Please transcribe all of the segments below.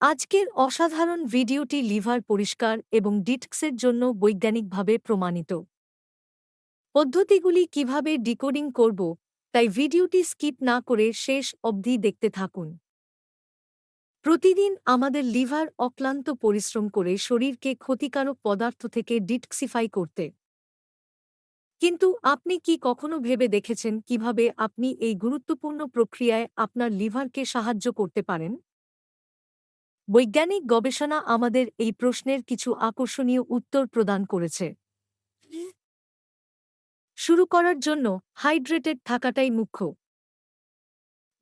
আজকের অসাধারণ ভিডিওটি লিভার পরিষ্কার এবং ডিটক্সের জন্য বৈজ্ঞানিকভাবে প্রমাণিত। পদ্ধতিগুলি কীভাবে ডিকোডিং করব, তাই ভিডিওটি স্কিপ না করে শেষ অবধি দেখতে থাকুন। প্রতিদিন আমাদের লিভার অক্লান্ত পরিশ্রম করে শরীরকে ক্ষতিকারক পদার্থ থেকে ডিটক্সিফাই করতে। কিন্তু আপনি কি কখনো ভেবে দেখেছেন কীভাবে আপনি এই গুরুত্বপূর্ণ প্রক্রিয়ায় আপনার লিভারকে সাহায্য করতে পারেন? বৈজ্ঞানিক গবেষণা আমাদের এই প্রশ্নের কিছু আকর্ষণীয় উত্তর প্রদান করেছে। শুরু করার জন্য হাইড্রেটেড থাকাটাই মুখ্য।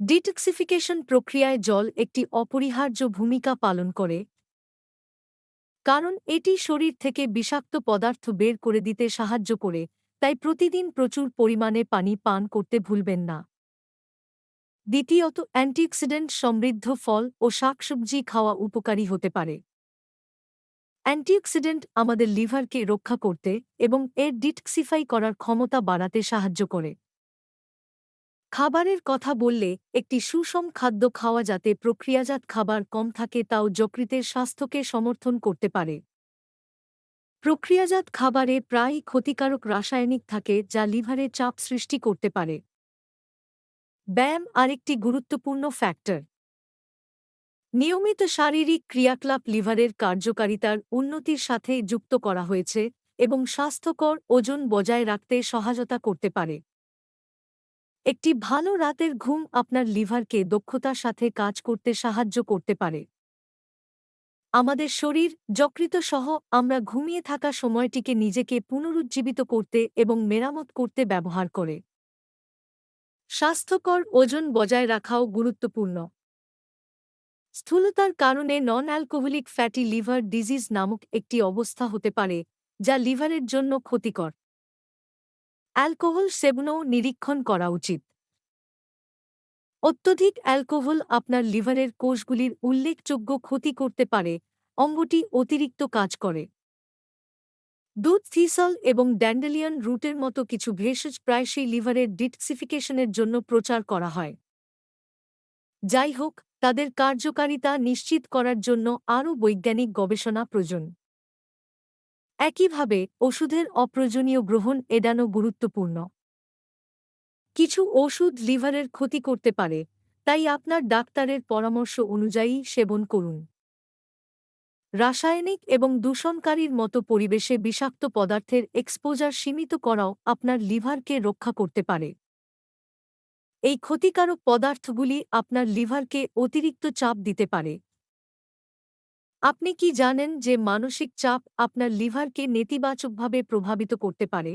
ডিটক্সিফিকেশন প্রক্রিয়ায় জল একটি অপরিহার্য ভূমিকা পালন করে, কারণ এটি শরীর থেকে বিষাক্ত পদার্থ বের করে দিতে সাহায্য করে, তাই প্রতিদিন প্রচুর পরিমাণে পানি পান করতে ভুলবেন না। দ্বিতীয়ত, অ্যান্টিঅক্সিডেন্ট সমৃদ্ধ ফল ও শাকসবজি খাওয়া উপকারী হতে পারে। অ্যান্টিঅক্সিডেন্ট আমাদের লিভারকে রক্ষা করতে এবং এর ডিটক্সিফাই করার ক্ষমতা বাড়াতে সাহায্য করে। খাবারের কথা বললে একটি সুষম খাদ্য খাওয়া যাতে প্রক্রিয়াজাত খাবার কম থাকে তাও যকৃতের স্বাস্থ্যকে সমর্থন করতে পারে। প্রক্রিয়াজাত খাবারে প্রায়ই ক্ষতিকারক রাসায়নিক থাকে যা লিভারে চাপ সৃষ্টি করতে পারে। ব্যায়াম আরেকটি গুরুত্বপূর্ণ ফ্যাক্টর নিয়মিত শারীরিক ক্রিয়াকলাপ লিভারের কার্যকারিতার উন্নতির সাথে যুক্ত করা হয়েছে এবং স্বাস্থ্যকর ওজন বজায় রাখতে সহায়তা করতে পারে। একটি ভালো রাতের ঘুম আপনার লিভারকে দক্ষতার সাথে কাজ করতে সাহায্য করতে পারে। আমাদের শরীর যকৃত সহ আমরা ঘুমিয়ে থাকা সময়টিকে নিজেকে পুনরুজ্জীবিত করতে এবং মেরামত করতে ব্যবহার করে। স্বাস্থ্যকর ওজন বজায় রাখাও গুরুত্বপূর্ণ। স্থূলতার কারণে non alcoholic fatty liver disease নামক একটি অবস্থা হতে পারে, যা লিভারের জন্য ক্ষতিকর। অ্যালকোহল সেবনও নিরীক্ষণ করা উচিত। অত্যধিক অ্যালকোহল আপনার লিভারের কোষগুলির উল্লেখযোগ্য ক্ষতি করতে পারে, অঙ্গটি অতিরিক্ত কাজ করে। দুধ থিসল এবং ড্যান্ডেলিয়ান রুটের মতো কিছু ভেষজ প্রায়শই লিভারের ডিটক্সিফিকেশনের জন্য প্রচার করা হয়। যাই হোক, তাদের কার্যকারিতা নিশ্চিত করার জন্য আরও বৈজ্ঞানিক গবেষণা প্রয়োজন। একইভাবে, ওষুধের অপ্রয়োজনীয় গ্রহণ এড়ানো গুরুত্বপূর্ণ। কিছু ওষুধ লিভারের ক্ষতি করতে পারে, তাই আপনার ডাক্তারের পরামর্শ অনুযায়ী সেবন করুন। রাসায়নিক এবং দূষণকারীর মতো পরিবেশে বিষাক্ত পদার্থের এক্সপোজার সীমিত করাও আপনার লিভারকে রক্ষা করতে পারে। এই ক্ষতিকারক পদার্থগুলি আপনার লিভারকে অতিরিক্ত চাপ দিতে পারে। আপনি কি জানেন যে মানসিক চাপ আপনার লিভারকে নেতিবাচকভাবে প্রভাবিত করতে পারে?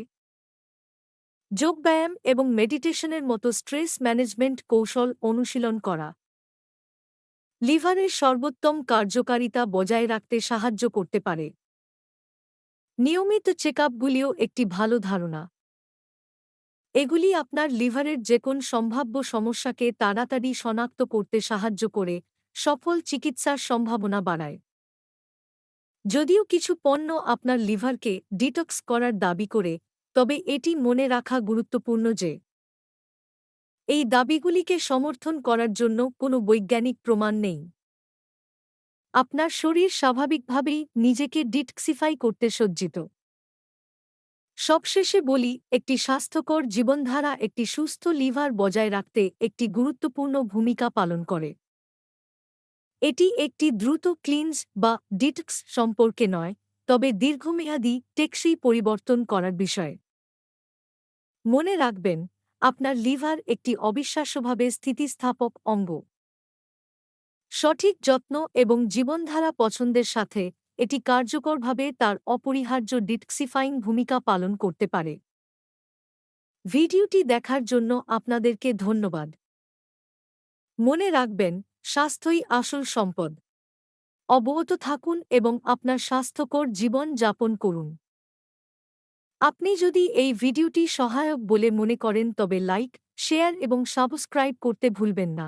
যোগব্যায়াম এবং মেডিটেশনের মতো স্ট্রেস ম্যানেজমেন্ট কৌশল অনুশীলন করা। লিভারের সর্বোত্তম কার্যকারিতা বজায় রাখতে সাহায্য করতে পারে। নিয়মিত চেকআপগুলিও একটি ভালো ধারণা। এগুলি আপনার লিভারের যে কোন সম্ভাব্য সমস্যাকে তাড়াতাড়ি শনাক্ত করতে সাহায্য করে, সফল চিকিৎসার সম্ভাবনা বাড়ায়। যদিও কিছু পণ্য আপনার লিভারকে ডিটক্স করার দাবি করে, তবে এটি মনে রাখা গুরুত্বপূর্ণ যে এই দাবিগুলিকে সমর্থন করার জন্য কোনো বৈজ্ঞানিক প্রমাণ নেই। আপনার শরীর স্বাভাবিকভাবেই নিজেকে ডিটক্সিফাই করতে সজ্জিত। সবশেষে বলি, একটি স্বাস্থ্যকর জীবনধারা, একটি সুস্থ লিভার বজায় রাখতে একটি গুরুত্বপূর্ণ ভূমিকা পালন করে। এটি একটি দ্রুত ক্লিনস বা ডিটক্স সম্পর্কে নয়, তবে দীর্ঘমেয়াদী টেকসই পরিবর্তন করার বিষয়। মনে রাখবেন আপনার লিভার একটি অবিশ্বাস্যভাবে স্থিতিস্থাপক অঙ্গ। সঠিক যত্ন এবং জীবনধারা পছন্দের সাথে এটি কার্যকরভাবে তার অপরিহার্য ডিটক্সিফাইং ভূমিকা পালন করতে পারে। ভিডিওটি দেখার জন্য আপনাদেরকে ধন্যবাদ। মনে রাখবেন, স্বাস্থ্যই আসল সম্পদ। অবগত থাকুন এবং আপনার স্বাস্থ্যকর জীবন যাপন করুন। আপনি যদি এই ভিডিওটি সহায়ক বলে মনে করেন, তবে লাইক, শেয়ার এবং সাবস্ক্রাইব করতে ভুলবেন না।